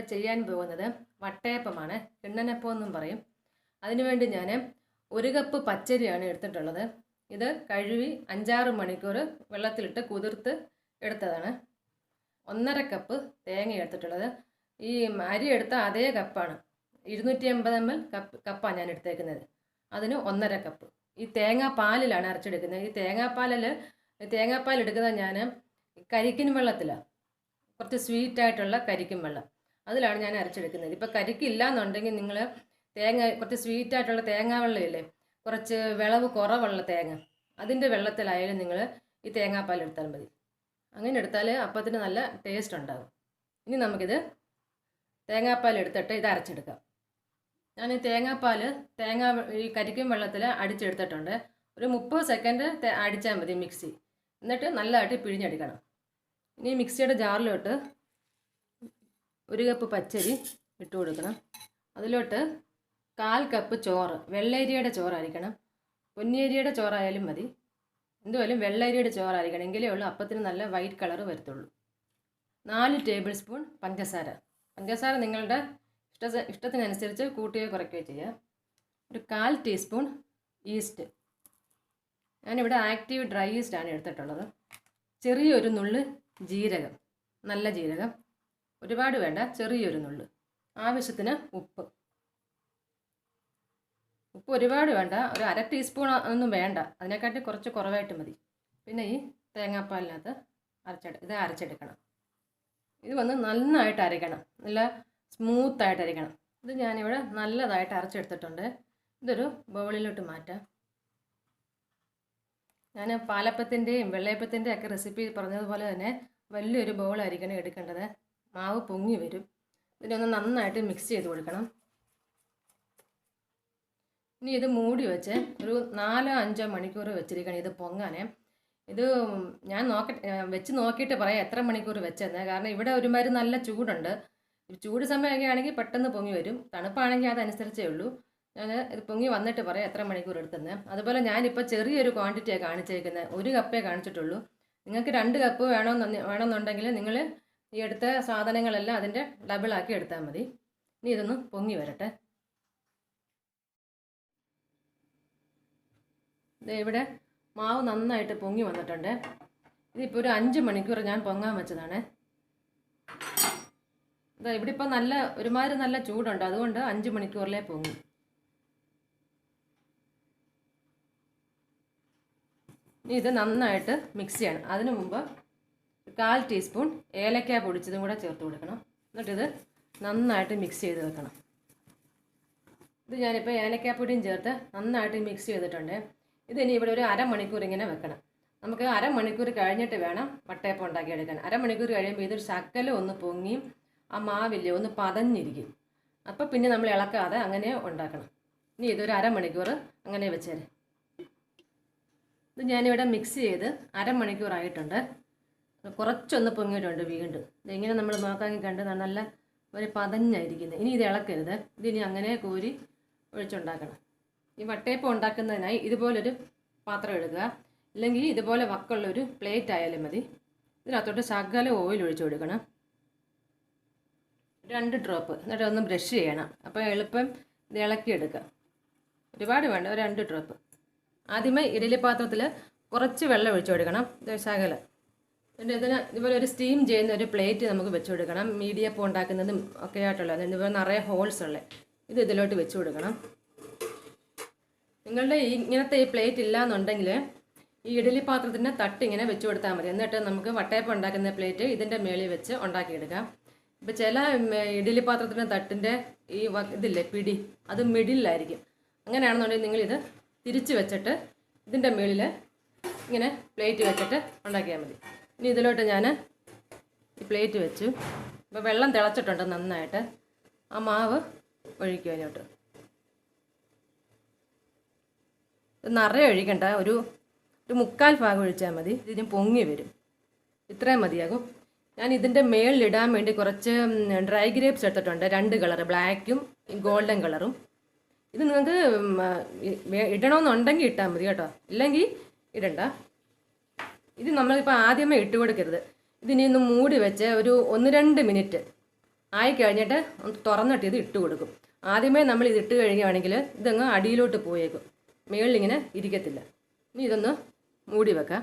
ഞാനിവിടെ ചെയ്യാൻ പോകുന്നത് വട്ടയപ്പമാണ്. കിണ്ണനപ്പം എന്നും പറയും. അതിനുവേണ്ടി ഞാൻ ഒരു കപ്പ് പച്ചരിയാണ് എടുത്തിട്ടുള്ളത്. ഇത് കഴുകി അഞ്ചാറ് മണിക്കൂർ വെള്ളത്തിലിട്ട് കുതിർത്ത് എടുത്തതാണ്. ഒന്നര കപ്പ് തേങ്ങ എടുത്തിട്ടുള്ളത്. ഈ അരി എടുത്ത അതേ കപ്പാണ്. ഇരുന്നൂറ്റി എൺപത് എം എൽ കപ്പ് കപ്പാണ് ഞാൻ എടുത്തേക്കുന്നത്. അതിന് ഒന്നര കപ്പ്. ഈ തേങ്ങാപ്പാലിലാണ് അരച്ചെടുക്കുന്നത്. ഈ തേങ്ങാപ്പാലിൽ തേങ്ങാപ്പാൽ എടുക്കുന്നത് ഞാൻ കരിക്കിൻ വെള്ളത്തിലാണ്. കുറച്ച് സ്വീറ്റായിട്ടുള്ള കരിക്കും വെള്ളം. അതിലാണ് ഞാൻ അരച്ചെടുക്കുന്നത്. ഇപ്പോൾ കരിക്കില്ല എന്നുണ്ടെങ്കിൽ നിങ്ങൾ തേങ്ങ കുറച്ച് സ്വീറ്റായിട്ടുള്ള തേങ്ങാ വെള്ളമില്ലേ കുറച്ച് വിളവ് കുറവുള്ള തേങ്ങ. അതിന്റെ വെള്ളത്തിലായാലും നിങ്ങൾ ഈ തേങ്ങാപ്പാൽ എടുത്താൽ മതി. അങ്ങനെ എടുത്താൽ അപ്പത്തിന് നല്ല ടേസ്റ്റ് ഉണ്ടാകും ഇനി നമുക്കിത് തേങ്ങാപ്പാൽ എടുത്തിട്ട് ഇത് അരച്ചെടുക്കാം. ഞാൻ ഈ തേങ്ങാപ്പാൽ തേങ്ങ ഈ കരിക്കും വെള്ളത്തിൽ അടിച്ചെടുത്തിട്ടുണ്ട്. ഒരു മുപ്പത് സെക്കൻഡ് അടിച്ചാൽ മതി മിക്സി എന്നിട്ട് നല്ലതായിട്ട് പിഴിഞ്ഞെടുക്കണം. ഇനി മിക്സിയുടെ ജാറിലോട്ട് ഒരു കപ്പ് പച്ചരി ഇട്ട് കൊടുക്കണം. അതിലോട്ട് കാൽ കപ്പ് ചോറ് വെള്ളരിയുടെ ചോറായിരിക്കണം പൊന്നിയരിയുടെ ചോറായാലും മതി. എന്തുമായാലും വെള്ളരിയുടെ ചോറായിരിക്കണം എങ്കിലേ ഉള്ളൂ അപ്പത്തിന് നല്ല വൈറ്റ് കളർ വരത്തുള്ളൂ. നാല് ടേബിൾ സ്പൂൺ പഞ്ചസാര. പഞ്ചസാര നിങ്ങളുടെ ഇഷ്ട ഇഷ്ടത്തിനനുസരിച്ച് കൂട്ടുകയോ കുറയ്ക്കുകയോ ചെയ്യുക ഒരു കാൽ ടീസ്പൂൺ ഈസ്റ്റ് ഞാനിവിടെ ആക്റ്റീവ് ഡ്രൈ ഈസ്റ്റ് ആണ് എടുത്തിട്ടുള്ളത്. ചെറിയൊരു നുള്ള് ജീരകം. നല്ല ജീരകം. ഒരുപാട് വേണ്ട ചെറിയൊരു നുള്ള്. ആവശ്യത്തിന് ഉപ്പ്. ഉപ്പ് ഒരുപാട് വേണ്ട ഒരു അര ടീസ്പൂൺ ഒന്നും വേണ്ട. അതിനെക്കാട്ടി കുറച്ച് കുറവായിട്ട് മതി. പിന്നെ ഈ തേങ്ങാപ്പാലിനകത്ത് അരച്ചെടു ഇത് അരച്ചെടുക്കണം. ഇത് വന്ന് നന്നായിട്ട് അരയ്ക്കണം. നല്ല സ്മൂത്തായിട്ട് അരയ്ക്കണം. ഇത് ഞാനിവിടെ നല്ലതായിട്ട് അരച്ചെടുത്തിട്ടുണ്ട്. ഇതൊരു ബൗളിലോട്ട് മാറ്റാം. ഞാൻ പാലപ്പത്തിന്റെയും വെള്ളയപ്പത്തിന്റെയും ഒക്കെ റെസിപ്പി പറഞ്ഞതുപോലെ തന്നെ വലിയൊരു ബൗളായിരിക്കണം എടുക്കേണ്ടത്. മാവ് പൊങ്ങി വരും. ഇതിനൊന്ന് നന്നായിട്ട് മിക്സ് ചെയ്ത് കൊടുക്കണം. ഇനി ഇത് മൂടി വെച്ച് ഒരു നാലോ അഞ്ചോ മണിക്കൂർ വെച്ചിരിക്കണം ഇത് പൊങ്ങാനേ. ഇത് ഞാൻ നോക്ക വെച്ച് നോക്കിയിട്ട് പറയാം എത്ര മണിക്കൂർ വെച്ചെന്ന്. കാരണം ഇവിടെ ഒരുമാതിരി നല്ല ചൂടുണ്ട്. ചൂട് സമയമൊക്കെ ആണെങ്കിൽ പെട്ടെന്ന് പൊങ്ങി വരും. തണുപ്പാണെങ്കിൽ അതനുസരിച്ചേ ഉള്ളൂ. ഞാൻ ഇത് പൊങ്ങി വന്നിട്ട് പറയാം എത്ര മണിക്കൂർ എടുത്തെന്ന്. അതുപോലെ ഞാനിപ്പോൾ ചെറിയൊരു ക്വാണ്ടിറ്റിയാണ് കാണിച്ചേക്കുന്നത് ഒരു കപ്പേ കാണിച്ചിട്ടുള്ളൂ. നിങ്ങൾക്ക് രണ്ട് കപ്പ് വേണമെന്ന് വേണമെന്നുണ്ടെങ്കിൽ നിങ്ങൾ ഈ എടുത്ത സാധനങ്ങളെല്ലാം അതിന്റെ ഡബിളാക്കി എടുത്താൽ മതി. ഇനി ഇതൊന്ന് പൊങ്ങി വരട്ടെ. ഇവിടെ മാവ് നന്നായിട്ട് പൊങ്ങി വന്നിട്ടുണ്ട്. ഇതിപ്പോൾ ഒരു അഞ്ച് മണിക്കൂർ ഞാൻ പൊങ്ങാൻ വെച്ചതാണ്. ഇതാ ഇവിടെ ഇപ്പോൾ നല്ല ഒരുമാതിരി നല്ല ചൂടുണ്ട്. അതുകൊണ്ട് അഞ്ച് മണിക്കൂറിലേ പൊങ്ങി. ഇത് നന്നായിട്ട് മിക്സ് ചെയ്യണം. അതിനു മുമ്പ് കാൽ ടീസ്പൂൺ ഏലക്ക പൊടിച്ചതും കൂടെ ചേർത്ത് കൊടുക്കണം. എന്നിട്ടിത് നന്നായിട്ട് മിക്സ് ചെയ്ത് വെക്കണം. ഇത് ഞാനിപ്പോൾ ഏലക്കാപ്പൊടിയും ചേർത്ത് നന്നായിട്ട് മിക്സ് ചെയ്തിട്ടുണ്ട്. ഇതിനി ഇവിടെ ഒരു അരമണിക്കൂർ ഇങ്ങനെ വെക്കണം. നമുക്ക് അരമണിക്കൂർ കഴിഞ്ഞിട്ട് വേണം വട്ടയപ്പം ഉണ്ടാക്കിയെടുക്കാൻ. അരമണിക്കൂർ കഴിയുമ്പോൾ ഇതൊരു ശക്കല ഒന്ന് പൊങ്ങിയും ആ മാവില്ലേ ഒന്ന് പതഞ്ഞിരിക്കും. അപ്പോൾ പിന്നെ നമ്മൾ ഇളക്കാതെ അങ്ങനെ ഉണ്ടാക്കണം. ഇനി ഇതൊരു അരമണിക്കൂർ അങ്ങനെ വെച്ചേരെ. ഇത് ഞാനിവിടെ മിക്സ് ചെയ്ത് അരമണിക്കൂറായിട്ടുണ്ട്. കുറച്ചൊന്ന് പൊങ്ങിയിട്ടുണ്ട് വീണ്ടും. ഇതിങ്ങനെ നമ്മൾ നോക്കാമെങ്കിൽ കണ്ട് നല്ല ഒരു പതഞ്ഞായിരിക്കുന്നത് ഇനി ഇത് ഇളക്കരുത്. ഇതിനി അങ്ങനെ കോരി ഒഴിച്ചുണ്ടാക്കണം. ഈ വട്ടയപ്പം ഉണ്ടാക്കുന്നതിനായി ഇതുപോലൊരു പാത്രം എടുക്കുക. അല്ലെങ്കിൽ ഇതുപോലെ വക്കുള്ളൊരു പ്ലേറ്റ് ആയാലും മതി. ഇതിനകത്തോട്ട് ശകല ഓയിൽ ഒഴിച്ചു കൊടുക്കണം. രണ്ട് ഡ്രോപ്പ്. എന്നിട്ട് ഒന്ന് ബ്രഷ് ചെയ്യണം. അപ്പോൾ എളുപ്പം ഇത് ഇളക്കിയെടുക്കുക ഒരുപാട് വേണ്ട. ഒരു രണ്ട് ഡ്രോപ്പ്. ആദ്യമേ ഇഡലി പാത്രത്തിൽ കുറച്ച് വെള്ളം ഒഴിച്ചു കൊടുക്കണം. ശകലം. എന്നിട്ട് ഇതിന് ഇതുപോലെ ഒരു സ്റ്റീം ചെയ്യുന്ന ഒരു പ്ലേറ്റ് നമുക്ക് വെച്ച് കൊടുക്കണം. മീഡിയപ്പം ഉണ്ടാക്കുന്നതും ഒക്കെ ആയിട്ടുള്ള ഇതുപോലെ നിറയെ ഹോൾസ് ഉള്ളത് ഇത് ഇതിലോട്ട് വെച്ച് കൊടുക്കണം. നിങ്ങളുടെ ഇങ്ങനത്തെ ഈ പ്ലേറ്റ് ഇല്ല എന്നുണ്ടെങ്കിൽ ഈ ഇഡലി പാത്രത്തിന്റെ തട്ട് ഇങ്ങനെ വെച്ച് കൊടുത്താൽ മതി. എന്നിട്ട് നമുക്ക് വട്ടയപ്പം ഉണ്ടാക്കുന്ന പ്ലേറ്റ് ഇതിന്റെ മേളിൽ വെച്ച് ഉണ്ടാക്കിയെടുക്കാം. ഇപ്പം ചില ഇഡലി പാത്രത്തിന്റെ തട്ടിന്റെ ഈ ഇതില്ലേ പിടി അത് മിഡിലായിരിക്കും അങ്ങനെയാണെന്നുണ്ടെങ്കിൽ നിങ്ങളിത് തിരിച്ച് വെച്ചിട്ട് ഇതിന്റെ മേളിൽ ഇങ്ങനെ പ്ലേറ്റ് വെച്ചിട്ട് ഉണ്ടാക്കിയാൽ മതി. ഇനി ഇതിലോട്ട് ഞാൻ ഈ പ്ലേറ്റ് വെച്ചു. ഇപ്പോൾ വെള്ളം തിളച്ചിട്ടുണ്ട് നന്നായിട്ട്. ആ മാവ് ഒഴിക്കുക അതിലോട്ട്. ഇത് നിറയെ ഒഴിക്കണ്ട. ഒരു ഒരു മുക്കാൽ ഭാഗം ഒഴിച്ചാൽ മതി. ഇതിന് പൊങ്ങി വരും. ഇത്രയും മതിയാകും. ഞാൻ ഇതിന്റെ മേളിലിടാൻ വേണ്ടി കുറച്ച് ഡ്രൈ ഗ്രേപ്സ് എടുത്തിട്ടുണ്ട്. രണ്ട് കളർ ബ്ലാക്കും ഗോൾഡൻ കളറും. ഇത് നിങ്ങൾക്ക് ഇടണമെന്നുണ്ടെങ്കിൽ ഇട്ടാൽ മതി കേട്ടോ. ഇല്ലെങ്കിൽ ഇടണ്ട. ഇത് നമ്മളിപ്പോൾ ആദ്യമേ ഇട്ട് കൊടുക്കരുത്. ഇതിനെ ഒന്ന് മൂടി വെച്ച് ഒരു ഒന്ന് രണ്ട് മിനിറ്റ് ആയി കഴിഞ്ഞിട്ട് ഒന്ന് തുറന്നിട്ട് ഇത് ഇട്ട് കൊടുക്കും. ആദ്യമേ നമ്മൾ ഇത് ഇട്ട് കഴിയുകയാണെങ്കിൽ ഇതങ്ങ് അടിയിലോട്ട് പോയേക്കും. മുകളിലിങ്ങനെ ഇരിക്കത്തില്ല. ഇനി ഇതൊന്ന് മൂടി വെക്കാം.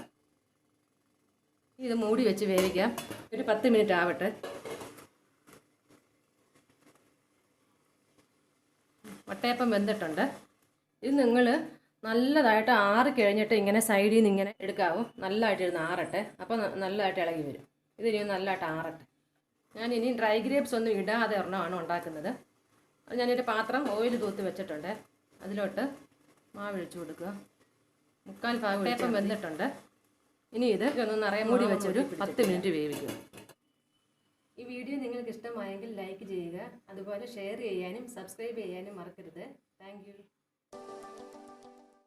ഇത് മൂടി വെച്ച് വേവിക്കാം. ഒരു പത്ത് മിനിറ്റ് ആവട്ടെ. വട്ടയപ്പം വെന്തിട്ടുണ്ട്. ഇത് നിങ്ങൾ നല്ലതായിട്ട് ആറ് കഴിഞ്ഞിട്ട് ഇങ്ങനെ സൈഡിൽ നിന്ന് ഇങ്ങനെ എടുക്കാവും. നല്ലതായിട്ട് ഇരുന്ന് ആറട്ടെ അപ്പോൾ നല്ലതായിട്ട് ഇളകി വരും. ഇതിനി നല്ലതായിട്ട് ആറട്ടെ. ഞാൻ ഇനി ഡ്രൈ ഗ്രേപ്സ് ഒന്നും ഇടാതെ ഒരെണ്ണമാണ് ഉണ്ടാക്കുന്നത്. അത് ഞാനൊരു പാത്രം ഓയിൽ തൂത്ത് വെച്ചിട്ടുണ്ട്. അതിലോട്ട് മാവ് ഒഴിച്ചു കൊടുക്കുക. മുക്കാൽ ഭാഗം വട്ടയപ്പം വെന്തിട്ടുണ്ട് ഇനി ഇത് ഒന്ന് നിറയെ മൂടി വെച്ചൊരു പത്ത് മിനിറ്റ് വേവിക്കുക. ഈ വീഡിയോ നിങ്ങൾക്ക് ഇഷ്ടമായെങ്കിൽ ലൈക്ക് ചെയ്യുക. അതുപോലെ ഷെയർ ചെയ്യാനും സബ്സ്ക്രൈബ് ചെയ്യാനും മറക്കരുത്. താങ്ക്